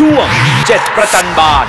ช่วงเจ็ดประจันบาน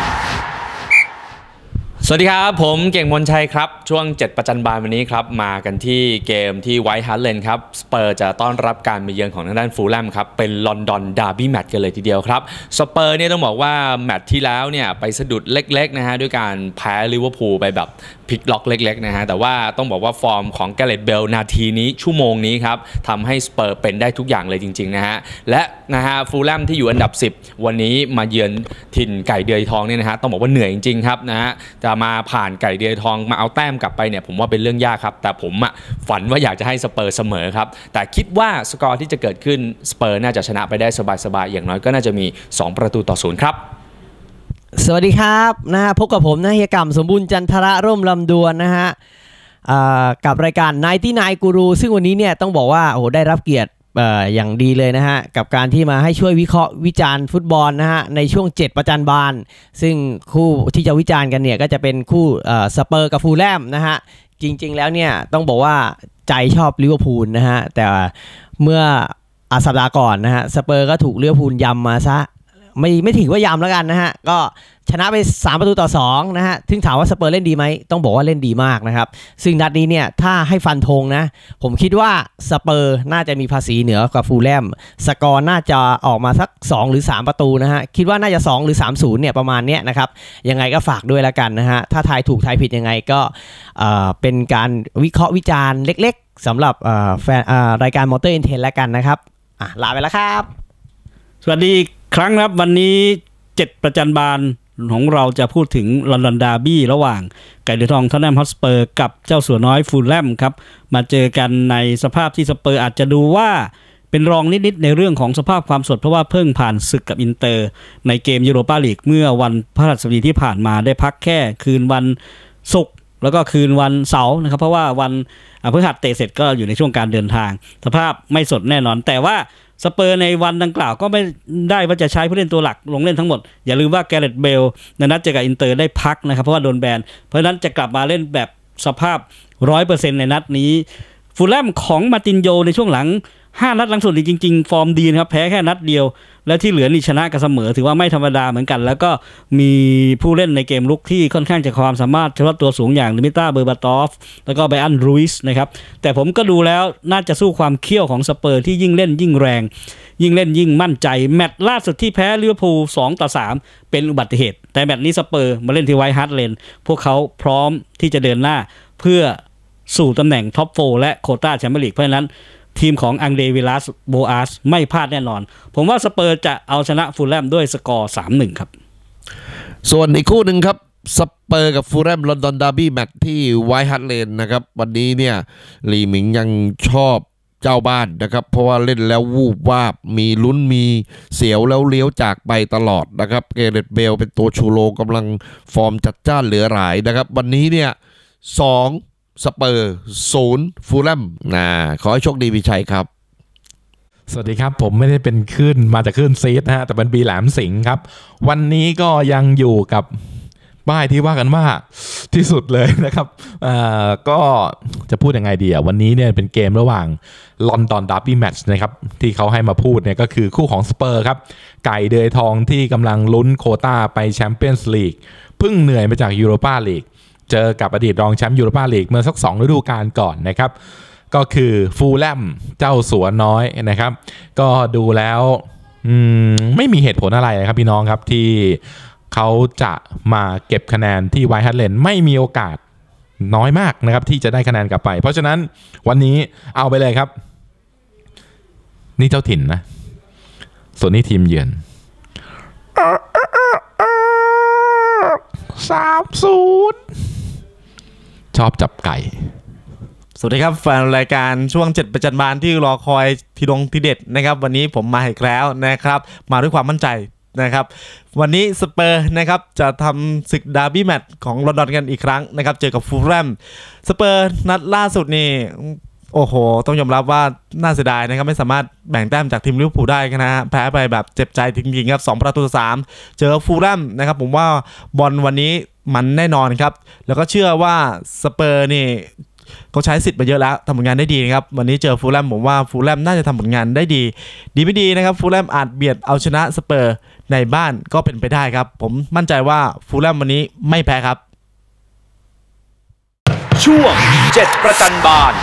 สวัสดีครับ ผมเก่งมนชัยครับ ช่วง 7 ประจันบานวันนี้ครับ มากันที่เกมที่ไวท์ฮาร์เลนครับ สเปอร์จะต้อนรับการมาเยือนของทางด้านฟูลแลมครับ เป็นลอนดอนดาร์บี้แมตช์กันเลยทีเดียวครับ สเปอร์เนี่ยต้องบอกว่าแมตช์ที่แล้วเนี่ยไปสะดุดเล็กๆนะฮะด้วยการแพ้ลิเวอร์พูลไปแบบพลิกล็อกเล็กๆนะฮะ แต่ว่าต้องบอกว่าฟอร์มของแกเรตเบลนาทีนี้ชั่วโมงนี้ครับทำให้สเปอร์เป็นได้ทุกอย่างเลยจริงๆนะฮะและนะฮะฟูลแลมที่อยู่อันดับ 10 วันนี้มาเยือนถิ่นไก่เดือยทองเนี่ยนะฮะต้องบอกว่าเหนื่อยจริงๆครับนะฮะจะมาผ่านไก่เดือยทองมาเอาแต้มกลับไปเนี่ยผมว่าเป็นเรื่องยากครับ แต่ผมอะฝันว่าอยากจะให้สเปอร์เสมอครับ แต่คิดว่าสกอร์ที่จะเกิดขึ้นสเปอร์น่าจะชนะไปได้สบายๆอย่างน้อยก็น่าจะมี 2 ประตูต่อศูนย์ครับสวัสดีครับนะฮะพบกับผมนะเฮียกำสมบูรณ์จันทระร่มลำดวนนะฮะกับรายการ99กูรูซึ่งวันนี้เนี่ยต้องบอกว่าโอ้โหได้รับเกียรติ อ่ออย่างดีเลยนะฮะ กับการที่มาให้ช่วยวิเคราะห์วิจารณ์ฟุตบอลนะฮะ ในช่วง 7 ประจันบาน ซึ่งคู่ที่จะวิจารณ์กันเนี่ย ก็จะเป็นคู่อ่อสเปอร์กับฟูลแลมนะฮะ จริงๆแล้วเนี่ย ต้องบอกว่าใจชอบลิเวอร์พูลนะฮะ แต่เมื่ออาสัปดาห์ก่อนนะฮะสเปอร์ก็ถูกเลี้ยวอพูลยำมาซะ ไม่ไม่ถือว่ายำแล้วกันนะฮะ ก็ชนะไป 3 ประตูต่อ2นะฮะถึงถามว่าสเปอร์เล่นดีไหม ต้องบอกว่าเล่นดีมากนะครับ ซึ่งนัดนี้เนี่ย ถ้าให้ฟันธงนะ ผมคิดว่าสเปอร์น่าจะมีภาษีเหนือกว่าฟูลแลม สกอร์น่าจะออกมาสัก 2 หรือ 3 ประตูนะฮะ คิดว่าน่าจะ 2 หรือ 3 0เนี่ยประมาณเนี้ยนะครับ ยังไงก็ฝากด้วยแล้วกันนะฮะ ถ้าทายถูกทายผิดยังไงก็เอ่อเป็นการวิเคราะห์วิจารณ์เล็ก ๆสำหรับแฟนรายการมอเตอร์อินเทนแล้วกันนะครับลาไปแล้วครับ สวัสดี ครั้งนะครับวันนี้เจ็ดประจันบานของเราจะพูดถึงลอนดอนดาร์บี้ระหว่าง ไก่เดือทองทอนแนมฮอตสเปอร์ กับเจ้าสัวน้อยฟูลแลมครับ มาเจอกันในสภาพที่สเปอร์อาจจะดูว่าเป็นรองนิด ๆ ในเรื่องของสภาพความสด เพราะว่าเพิ่งผ่านศึกกับอินเตอร์ ในเกมยูโรปาลีกเมื่อวันพฤหัสบดีที่ผ่านมาได้พักแค่คืนวันศุกร์แล้วก็คืนวันเสาร์นะครับ เพราะว่าวันพฤหัสเตะเสร็จก็อยู่ในช่วงการเดินทาง สภาพไม่สดแน่นอนแต่ว่า สเปอร์ในวันดังกล่าวก็ไม่ได้ว่าจะใช้ผู้เล่นตัวหลักลงเล่นทั้งหมด อย่าลืมว่าแกเรตเบลในนัดเจอกับอินเตอร์ได้พักนะครับ เพราะว่าโดนแบนเพราะฉะนั้นจะกลับมาเล่นแบบสภาพร้อยเปอร์เซ็นในนัดนี้ฟูลแลมของมาตินโยในช่วงหลัง 5นัดหลังสุดนี่จริง ๆ ฟอร์มดีนะครับ แพ้แค่นัดเดียว และที่เหลือนี่ชนะกับเสมอ ถือว่าไม่ธรรมดาเหมือนกัน แล้วก็มีผู้เล่นในเกมลุกที่ค่อนข้างจะความสามารถเฉพาะตัวสูงอย่างดิมิต้าเบอร์บาตอฟ แล้วก็ไบอันรูอิสนะครับ แต่ผมก็ดูแล้วน่าจะสู้ความเขี้ยวของสเปอร์ที่ยิ่งเล่นยิ่งแรง ยิ่งเล่นยิ่งมั่นใจ แมตช์ล่าสุดที่แพ้ลิเวอร์พูล2ต่อ3เป็นอุบัติเหตุ แต่แมตช์นี้สเปอร์มาเล่นที่ไวท์ฮาร์ดเลนพวกเขาพร้อมที่จะเดินหน้าเพื่อสู่ตำแหน่งท็อปโฟและโคต้าแชมเปี้ยนลีกเพราะฉะนั้น ทีมของอังเดวิลัสโบอาสไม่พลาดแน่นอน ผมว่าสเปอร์จะเอาชนะฟูลแลมด้วยสกอร์ 3-1 ครับ ส่วนอีกคู่หนึ่งครับสเปอร์กับฟูลแลมลอนดอนดาร์บี้แมตช์ที่ไวท์ฮัตเลนนะครับ วันนี้เนี่ยลีหมิงยังชอบเจ้าบ้านนะครับ เพราะว่าเล่นแล้ววูบวาบ มีลุ้นมีเสียวแล้วเลี้ยวจากไปตลอดนะครับ เกเรตเบลเป็นตัวชูโรงกำลังฟอร์มจัดจ้านเหลือหลายนะครับ วันนี้เนี่ยสอง สเปอร์ศูนย์ฟูลแลมนะขอให้โชคดีพิชัยครับสวัสดีครับ ผมไม่ได้เป็นคลื่นมาจากคลื่นซีดนะฮะแต่เป็นบีแหลมสิงครับ วันนี้ก็ยังอยู่กับป้ายที่ว่ากันว่าที่สุดเลยนะครับอ่อก็จะพูดยังไงดีอะวันนี้เนี่ยเป็นเกมระหว่างลอนดอนดาร์บี้แมตช์นะครับที่เขาให้มาพูดเนี่ยก็คือคู่ของสเปอร์ครับ ไก่เดยทองที่กำลังลุ้นโคต้าไปแชมเปี้ยนส์ลีกเพิ่งเหนื่อยมาจากยูโรปาลีก เจอกับอดีตรองแชมป์ยูโรปาลีกเมื่อสักสองฤดูกาลก่อนนะครับ ก็คือฟูลแลมเจ้าสัวน้อยนะครับ ก็ดูแล้วมไม่มีเหตุผลอะไรนะครับพี่น้องครับที่เขาจะมาเก็บคะแนนที่ไวท์ฮัตเลนไม่มีโอกาสน้อยมากนะครับ ที่จะได้คะแนนกลับไป เพราะฉะนั้นวันนี้เอาไปเลยครับ นี่เจ้าถิ่นนะ ส่วนนี้ทีมเยือนสามศูนย์ ชอบจับไก่ สวัสดีครับแฟนรายการช่วง7ประจันบานที่รอคอยทีดงทีเด็ดนะครับ วันนี้ผมมาอีกแล้วนะครับ มาด้วยความมั่นใจนะครับวันนี้สเปอร์นะครับจะทำศึกดาร์บี้แมตช์ของลอนดอนกันอีกครั้งนะครับเจอกับฟูลแลมสเปอร์นัดล่าสุดนี่โอ้โห ต้องยอมรับว่าน่าเสียดายนะครับ ไม่สามารถแบ่งแต้มจากทีมลิเวอร์พูลได้นะฮะแพ้ไปแบบเจ็บใจจริงๆครับ 2 ประตูต่อ3เจอฟูลแลมนะครับผมว่าบอลวันนี้ มันแน่นอนครับ แล้วก็เชื่อว่าสเปอร์นี่เขาใช้สิทธิ์มาเยอะแล้วทำผลงานได้ดีนะครับ วันนี้เจอฟูลแลมผมว่าฟูลแลมน่าจะทำผลงานได้ดี ดีไม่ดีนะครับฟูลแลมอาจเบียดเอาชนะสเปอร์ในบ้านก็เป็นไปได้ครับ ผมมั่นใจว่าฟูลแลมวันนี้ไม่แพ้ครับ ช่วง 7 ประจันบาน